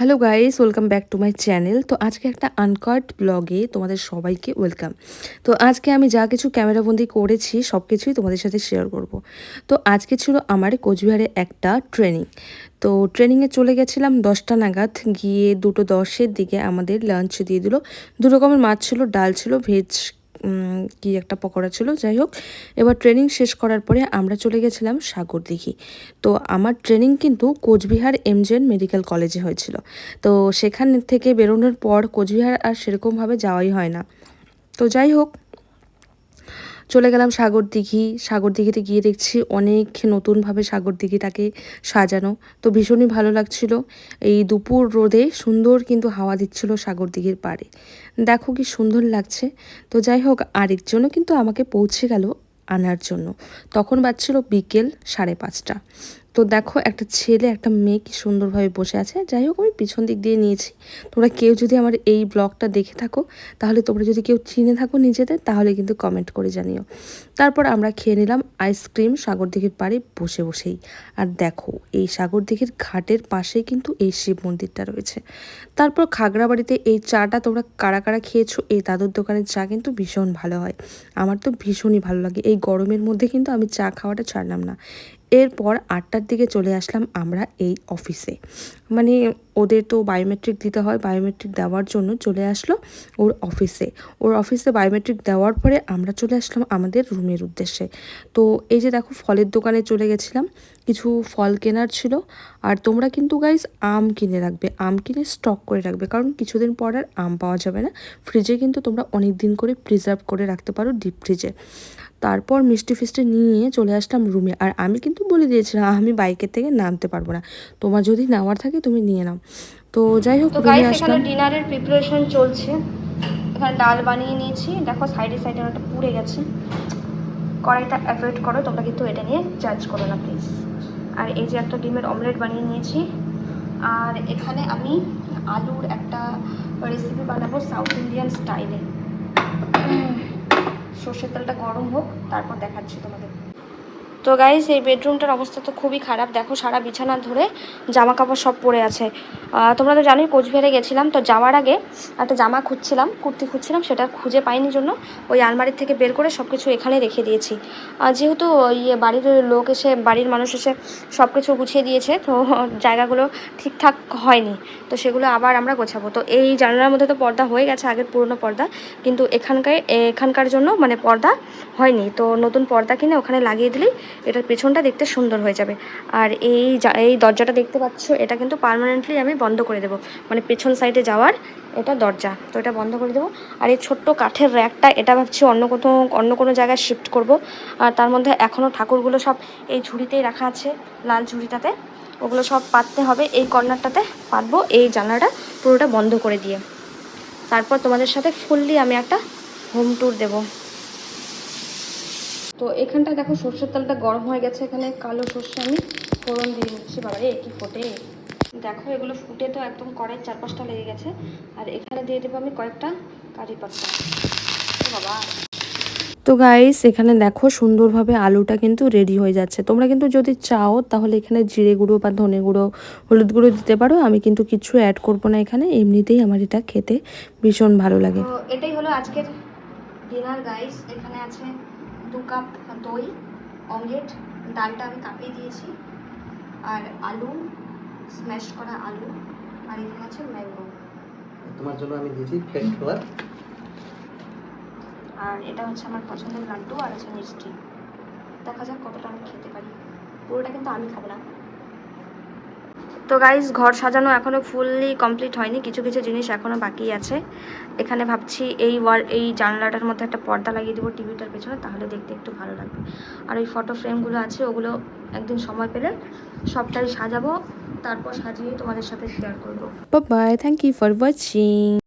Hello guys welcome back to my channel তো আজকে একটা আনকাট ব্লগে তোমাদের সবাইকে ওয়েলকাম তো আজকে আমি যা কিছু ক্যামেরাবন্দি করেছি সব কিছুই তোমাদের সাথে শেয়ার করব। তো আজকে ছিল আমার কোচবিহারে একটা ট্রেনিং তো ট্রেনিংয়ে চলে গেছিলাম দশটা নাগাদ। গিয়ে দুটো দশের দিকে আমাদের লাঞ্চ দিয়ে দিল। দু রকমের মাছ ছিল, ডাল ছিল ভেজ কি একটা পকোড়া ছিল, যাই হোক। এবার ট্রেনিং শেষ করার পরে আমরা চলে গেছিলাম সাগর দিঘি। তো আমার ট্রেনিং কিন্তু কোচবিহার এমজেন মেডিকেল কলেজে হয়েছিল। তো সেখান থেকে বেরোনোর পর কোচবিহার আর সেরকমভাবে যাওয়াই হয় না। তো যাই হোক চলে গেলাম সাগর দিঘি। সাগর দিঘিতে গিয়ে দেখছি অনেক নতুনভাবে সাগর দিঘিটাকে সাজানো। তো ভীষণই ভালো লাগছিল। এই দুপুর রোদে সুন্দর কিন্তু হাওয়া দিচ্ছিল সাগর দিঘির পাড়ে। দেখো কি সুন্দর লাগছে। তো যাই হোক, আরেকজনও কিন্তু আমাকে পৌঁছে গেল আনার জন্য। তখন বাজছিল বিকেল সাড়ে পাঁচটা। তো দেখো একটা ছেলে, একটা মেয়ে কি সুন্দরভাবে বসে আছে। যাই হোক, আমি পিছন দিক দিয়ে নিয়েছি। তোমরা কেউ যদি আমার এই ব্লগটা দেখে থাকো, তাহলে তোমরা যদি কেউ চিনে থাকো নিজেদের, তাহলে কিন্তু কমেন্ট করে জানিও। তারপর আমরা খেয়ে নিলাম আইসক্রিম, সাগর দিঘির পাড়ে বসে বসেই। আর দেখো, এই সাগর দিঘির ঘাটের পাশেই কিন্তু এই শিব মন্দিরটা রয়েছে। তারপর খাগড়াবাড়িতে এই চাটা তোমরা কারা কারা খেয়েছো, এই দাদুর দোকানের চা কিন্তু ভীষণ ভালো হয়। আমার তো ভীষণই ভালো লাগে। এই গরমের মধ্যে কিন্তু আমি চা খাওয়াটা ছাড়লাম না। এরপর আটটার দিকে চলে আসলাম আমরা এই অফিসে। মানে ওদের তো বায়োমেট্রিক দিতে হয় বায়োমেট্রিক দেওয়ার জন্য চলে আসলো ওর অফিসে। ওর অফিসে বায়োমেট্রিক দেওয়ার পরে আমরা চলে আসলাম আমাদের রুমের উদ্দেশ্যে। তো এই যে দেখো ফলের দোকানে চলে গেছিলাম, কিছু ফল কেনার ছিল। আর তোমরা কিন্তু গাইজ আম কিনে রাখবে, আম কিনে স্টক করে রাখবে। কারণ কিছুদিন পর আর আম পাওয়া যাবে না। ফ্রিজে কিন্তু তোমরা অনেক দিন করে প্রিজার্ভ করে রাখতে পারো ডিপ ফ্রিজে তারপর মিষ্টি ফিষ্টি নিয়ে চলে আসলাম রুমে। আর আমি কিন্তু বলে দিয়েছিলাম আমি বাইকের থেকে নামতে পারব না। তোমার যদি নেওয়ার থাকে তুমি নিয়ে নাও। তো যাই হোক রুমে আসলাম। ডিনারের প্রিপারেশন চলছে। এখানে ডাল বানিয়ে নিয়েছি। দেখো সাইডে সাইডে ওটা পুড়ে গেছে। কড়াইটা অ্যাভয়েড করো তোমরা কিন্তু এটা নিয়ে জাজ করো না প্লিজ আর এই যে একটা ডিমের অমলেট বানিয়ে নিয়েছি। আর এখানে আমি আলুর একটা রেসিপি বানাবো সাউথ ইন্ডিয়ান স্টাইলে সর্ষের তেলটা গরম হোক তারপর দেখাচ্ছি তোমাদের তো গাইস এই বেডরুমটার অবস্থা তো খুবই খারাপ। দেখো সারা বিছানা ধরে জামা কাপড় সব পড়ে আছে। তোমরা তো জানোই কোচবিহারে গেছিলাম, তো যাওয়ার আগে একটা জামা খুঁজছিলাম, কুর্তি খুঁজছিলাম, সেটা খুঁজে পাইনি জন্য। ওই আলমারির থেকে বের করে সব কিছু এখানে রেখে দিয়েছি। যেহেতু ইয়ে বাড়ির লোক এসে, বাড়ির মানুষ এসে সব কিছু গুছিয়ে দিয়েছে, তো জায়গাগুলো ঠিকঠাক হয়নি। তো সেগুলো আবার আমরা গোছাবো। তো এই জানালার মধ্যে তো পর্দা হয়ে গেছে, আগের পুরনো পর্দা। কিন্তু এখানকার এখানকার জন্য মানে পর্দা হয়নি। তো নতুন পর্দা কিনে ওখানে লাগিয়ে দিলেই এটার পেছনটা দেখতে সুন্দর হয়ে যাবে। আর এই এই দরজাটা দেখতে পাচ্ছ, এটা কিন্তু পার্মানেন্টলি আমি বন্ধ করে দেবো। মানে পেছন সাইডে যাওয়ার এটা দরজা, তো এটা বন্ধ করে দেবো। আর এই ছোট্ট কাঠের র্যাকটা এটা ভাবছি অন্য কোথাও, অন্য কোনো জায়গায় শিফট করব। আর তার মধ্যে এখনও ঠাকুরগুলো সব এই ঝুড়িতেই রাখা আছে, লাল ঝুড়িটাতে। ওগুলো সব পাততে হবে, এই কর্নারটাতে পাতবো, এই জানলাটা পুরোটা বন্ধ করে দিয়ে। তারপর তোমাদের সাথে ফুললি আমি একটা হোম ট্যুর দেবো। তো এখানটা দেখো সর্ষের তেলটা গরম হয়ে গেছে, এখানে কালো সর্ষে আমি ফোড়ন দিয়ে নিচ্ছি বাবা কি ফোটে। দেখো, এগুলো ফুটে তো একদম কড়াই চার পাঁচটা লেগে গেছে। আর এখানে দিয়ে দেবো আমি কয়েকটা কারি পাতা। বাবা। তো গাইস এখানে দেখো সুন্দরভাবে আলুটা কিন্তু রেডি হয়ে যাচ্ছে। তোমরা কিন্তু যদি চাও, তাহলে এখানে জিরে গুঁড়ো বা ধনে গুঁড়ো, হলুদ গুঁড়ো দিতে পারো। আমি কিন্তু কিছু অ্যাড করব না এখানে। এমনিতেই আমার এটা খেতে ভীষণ ভালো লাগে। এটাই হলো আজকের ডিনার গাইস এখানে আছে দু কাপ দই অমলেট ডালটা আমি কাঁপিয়ে দিয়েছি। আর আলু স্ম্যাশ করা আলু আর এখানে আছে ম্যাঙ্গো তোমার জন্য আমি দিয়েছি ফ্রেশ আর এটা হচ্ছে আমার পছন্দের লাড্ডু আর আছে মিষ্টি। দেখা যাক কতটা আমি খেতে পারি। পুরোটা কিন্তু আমি খাব না। তো গাইজ ঘর সাজানো এখনও ফুললি কমপ্লিট হয়নি, কিছু কিছু জিনিস এখনও বাকি আছে। এখানে ভাবছি এই ওয়াল এই জানলাটার মধ্যে একটা পর্দা লাগিয়ে দেবো টিভিটার পেছনে, তাহলে দেখতে একটু ভালো লাগবে। আর ওই ফটো ফ্রেমগুলো আছে, ওগুলো একদিন সময় পেলে সবটাই সাজাবো, তারপর সাজিয়ে তোমাদের সাথে শেয়ার করব। Bye thank you for watching